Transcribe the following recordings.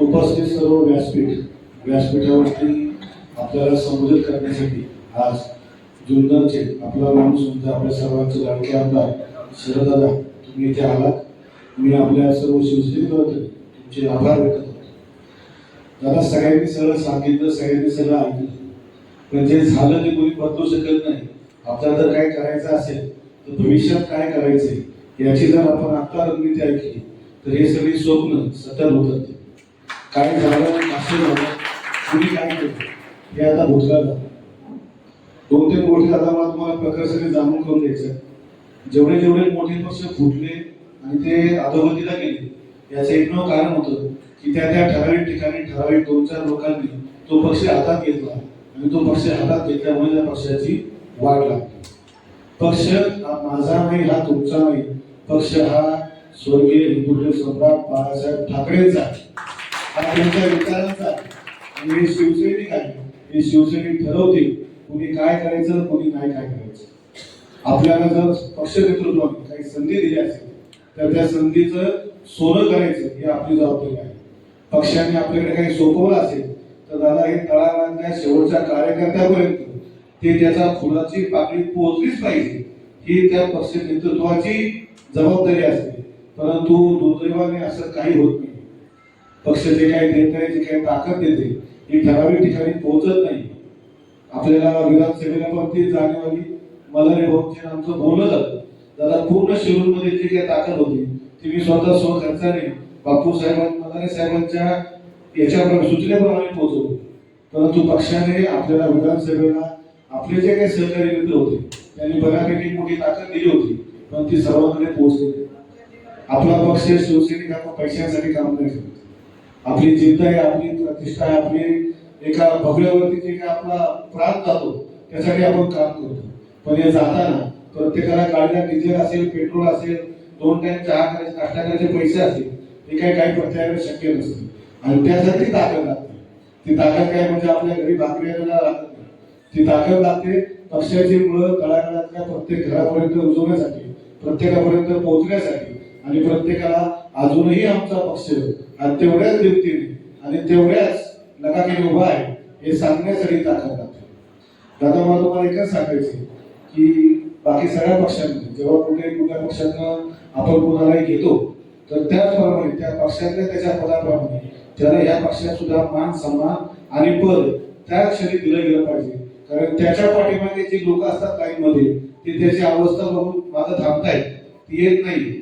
उपस्थित सर्व व्यासपीठ व्यासपीठावरती आपल्याला संबोधित करण्यासाठी आज जुन्नरचे आपला माणूस म्हणजे आपल्या सर्वांचे लाडके आमदार शरदादा तुम्ही इथे आलात. मी आपल्या सर्व शिवसैनिकांचे तुमचे आभार व्यक्त करतो. दादा सगळ्यांनी सगळं सांगितलं सगळ्यांनी सगळं ऐकलं. पण जे झालं ते कोणी बदलू शकत नाही. आपल्याला जर काय करायचं असेल तर भविष्यात काय करायचंय याची जर आपण आत्ता रणनीती ऐकली तर हे सगळी स्वप्न सतत होतात. काय झालं असं झालं तुम्ही काय करतो हे आता भूतकाळ झालं. दोन तीन मोठे आता मला तुम्हाला प्रकार सगळे जाणून करून द्यायचं जेवढे जेवढे मोठे पक्ष फुटले आणि ते अधोगतीला गेले याचं एकमेव कारण होतं की त्या त्या ठराविक ठिकाणी ठराविक दोन चार लोकांनी तो पक्ष हातात घेतला आणि तो पक्ष हातात घेतल्यामुळे त्या पक्षाची वाढ लागली. पक्ष हा माझा नाही हा तुमचा नाही. पक्ष हा स्वर्गीय हिंदू सम्राट बाळासाहेब ठाकरेंचा आहे. हा त्यांच्या विचारांचा आहे. शिवसैनिक आहे शिवसैनिक कुणी काय करायचं कुणी नाही काय करायचं. आपल्याला जर पक्ष नेतृत्वाने काही संधी दिली असेल तर त्या संधीचं सोनं करायचं ही आपली जबाबदारी आहे. पक्षाने आपल्याकडे काही सोपवलं असेल तर दादा हे तळागाळातल्या शेवटच्या कार्यकर्त्यापर्यंत ते त्याचा फुलाची पाकळी पोहोचलीच पाहिजे. ही त्या पक्ष नेतृत्वाची जबाबदारी असते परंतु दुर्दैवाने असं काही होत नाही. पक्ष जे काही देत आहे जे काही ताकद देते ही ठराविक ठिकाणी पोहोचत नाही. आपल्याला विधानसभेला पण ती जाणीव मलारे भाऊचे आमचं बोलणं जातं दादा पूर्ण शिरूरमध्ये जी काही ताकद होती ती मी स्वतः स्वखर्चाने बापू साहेबां मलारे साहेबांच्या याच्याप्रमाणे सूचनेप्रमाणे पोहोचवली. परंतु पक्षाने आपल्याला विधानसभेला आपले जे काही सहकारी मित्र होते त्यांनी बऱ्यापैकी मोठी ताकद दिली होती पण ती सर्वांकडे पोहोचली. आपला पक्ष शिवसैनिक आपण पैशांसाठी काम नाही करत. आपली जिद्द आहे आपली प्रतिष्ठा आहे आपली एका भगव्यावरती जे काही आपला प्राण जातो त्यासाठी आपण काम करतो. पण हे जाताना प्रत्येकाला गाडीला डिझेल असेल पेट्रोल असेल दोन टाइम चहा करायचे नाश्ता करायचे पैसे असतील हे काही काही प्रत्येकाला शक्य नसते. आणि त्यासाठी ताकद लागते. ती ताकद काय म्हणजे आपल्या घरी भाकरी लागत नाही. ती ताकद लागते पक्षाची मुळं तळागाळातल्या प्रत्येक घरापर्यंत रुजवण्यासाठी प्रत्येकापर्यंत पोहोचण्यासाठी आणि प्रत्येकाला अजूनही आमचा पक्ष आणि तेवढ्याच दीप्तीने आणि तेवढ्याच नकाने उभा आहे हे सांगण्यासाठी ताकद लागते दादा मला तुम्हाला एकच सांगायचे की बाकी सगळ्या पक्षांनी जेव्हा कुठे कुठल्या पक्षांना आपण कुणालाही घेतो तर त्याचप्रमाणे त्या पक्षातल्या त्याच्या पदाप्रमाणे त्याला या पक्षात सुद्धा मान सन्मान आणि पद त्या क्षणी दिलं गेलं पाहिजे. कारण त्याच्या पाठीमागे जी लोक असतात लाईनमध्ये ते त्याची अवस्था बघून माझं थांबतायत ती येत नाही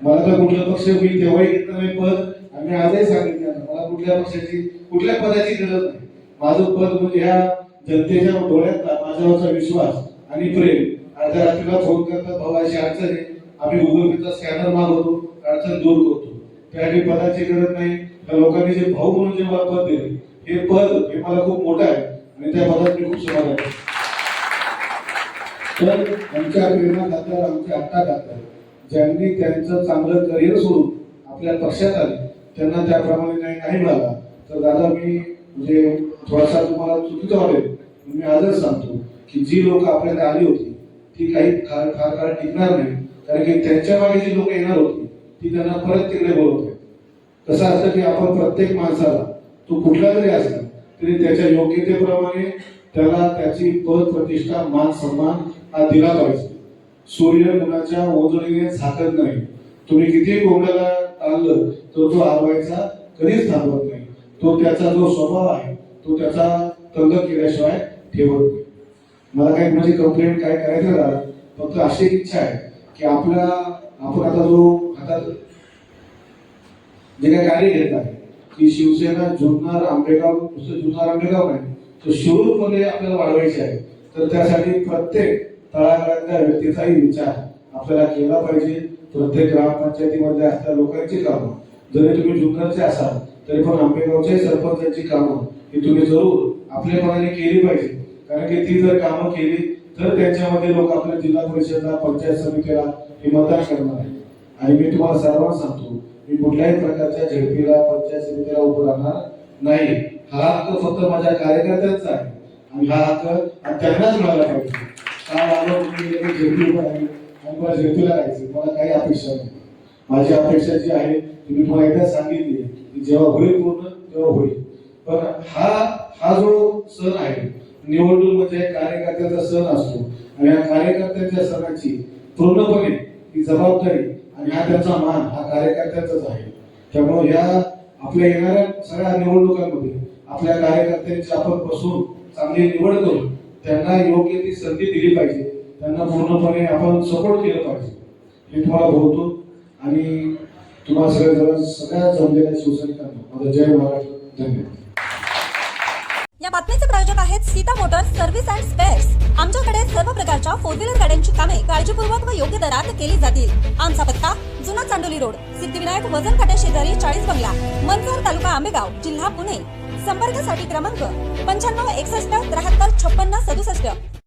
मला तर कुठलं पक्ष मी तेव्हाही घेतलं नाही पद आणि आजही सांगितलं मला कुठल्या पक्षाची कुठल्या पदाची गरज नाही. माझं पद म्हणजे ह्या जनतेच्या डोळ्यातला माझ्यावरचा विश्वास आणि प्रेम. अर्ध्या रात्रीला फोन करतात भाऊ अशी अडचण आहे. आम्ही गुगल स्कॅनर मागवतो अडचण दूर करतो. त्यासाठी पदाची गरज नाही. त्या लोकांनी जे भाऊ म्हणून जे मला पद दिले हे पद हे मला खूप मोठं आहे आणि त्या पदात मी खूप समाधान आहे. तर आमच्या प्रेरणादात्या आमच्या आत्ता खात्यावर ज्यांनी त्यांचं चांगलं करिअर सोडून आपल्या पक्षात आले त्यांना त्याप्रमाणे नाही नाही मिळाला. तर दादा मी म्हणजे थोडासा तुम्हाला चुकीचं वाटेल मी आजच सांगतो की जी लोक आपल्याला आली होती ती काही फार फार काळ टिकणार नाही. कारण की त्यांच्या मागे जी लोक येणार होती ती त्यांना परत तिकडे बोलवते कसं असतं की आपण प्रत्येक माणसाला तो कुठला जरी असला तरी त्याच्या योग्यतेप्रमाणे त्याला त्याची पद प्रतिष्ठा मान सन्मान हा दिला पाहिजे. सूर्य मुलाच्या ओजडीने झाकत नाही. तुम्ही किती कोंबड्याला टाळलं तर तो हरवायचा कधीच थांबवत नाही. तो त्याचा जो स्वभाव आहे तो त्याचा तंग केल्याशिवाय ठेवत नाही. मला काही म्हणजे कंप्लेंट काय करायचं झालं फक्त अशी इच्छा आहे की आपला आपण आता जो हातात जे काही कार्य घेत आहे की शिवसेना जुन्नर आंबेगाव नुसतं जुन्नर आंबेगाव नाही तर शिरूरमध्ये आपल्याला वाढवायचे आहे. तर त्यासाठी प्रत्येक तळागाळातल्या व्यक्तीचाही विचार आपल्याला केला पाहिजे. प्रत्येक ग्रामपंचायतीमध्ये असलेल्या लोकांची कामं. जरी तुम्ही जुन्नरचे असाल तरी पण आंबेगावच्या सरपंचांची कामं ही तुम्ही जरूर आपल्या मनाने केली पाहिजे. कारण की ती जर कामं केली तर त्यांच्यामध्ये लोक आपल्या जिल्हा परिषदला पंचायत समितीला हे मतदान करणार आहे आणि मी तुम्हाला सर्वांना सांगतो मी कुठल्याही प्रकारच्या झेडपीला पंचायत समितीला उभं राहणार नाही. हा हक्क फक्त माझ्या कार्यकर्त्यांचा आहे. आणि हा हक्क त्यांनाच मिळाला पाहिजे. काल आलो तुम्ही झेडपी उभं राहील? आणि मला झेडपीला राहायचं मला काही अपेक्षा नाही. माझी अपेक्षा जी आहे ती मी तुम्हाला एकदा सांगितली की जेव्हा होईल पूर्ण तेव्हा होईल. पण हा हा जो सण आहे निवडणूक म्हणजे कार्यकर्त्याचा सण असतो. आणि या कार्यकर्त्याच्या सणाची पूर्णपणे ही जबाबदारी आणि हा त्यांचा मान हा कार्यकर्त्याचाच आहे. त्यामुळे या आपल्या येणाऱ्या सगळ्या निवडणुकांमध्ये आपल्या कार्यकर्त्यांची आपण बसून चांगली निवड करून त्यांना योग्य ती संधी दिली पाहिजे. त्यांना पूर्णपणे आपण सपोर्ट केलं पाहिजे. हे तुम्हाला बोलतो. आणि तुम्हाला सगळ्या सगळ्या जमलेल्या शिवसैनिकांना माझा जय महाराष्ट्र. धन्यवाद. या बातमीचे प्रायोजक आहेत Sita motors service and spares. आमच्याकडे सर्व प्रकारच्या फोर व्हीलर गाड्यांची कामे काळजीपूर्वक व योग्य दरात केली जातील. आमचा पत्ता जुना चांडोली रोड सिद्धिविनायक वजन काट्या शेजारी चाळीस बंगला मनसर तालुका आंबेगाव जिल्हा पुणे. संपर्कासाठी क्रमांक पंच्याण्णव एकसष्ट त्र्याहत्तर छप्पन्न सदुसष्ट.